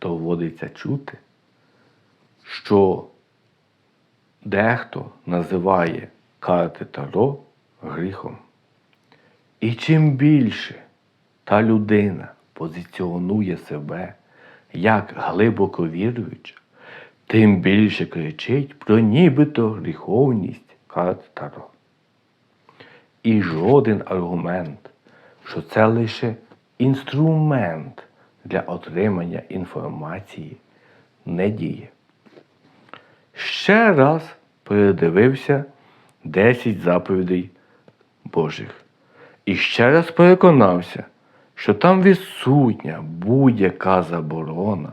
доводиться чути, що дехто називає карти Таро гріхом. І чим більше та людина позиціонує себе як глибоко віруюча, тим більше кричить про нібито гріховність карт Таро. І жоден аргумент, що це лише інструмент для отримання інформації, не діє. Ще раз передивився 10 заповідей Божих. І ще раз переконався, що там відсутня будь-яка заборона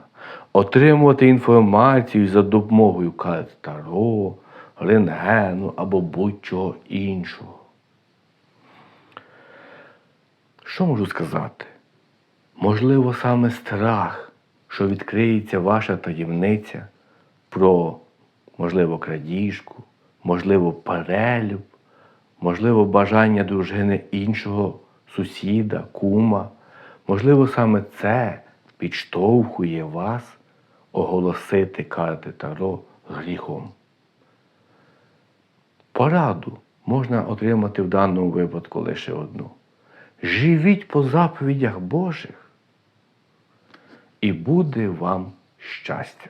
отримувати інформацію за допомогою карт Таро, рентгену або будь-чого іншого. Що можу сказати? Можливо, саме страх, що відкриється ваша таємниця про, можливо, крадіжку, можливо, перелюб, можливо, бажання дружини іншого сусіда, кума. Можливо, саме це підштовхує вас оголосити карти Таро гріхом. Пораду можна отримати в даному випадку лише одну. Живіть по заповідях Божих, і буде вам щастя.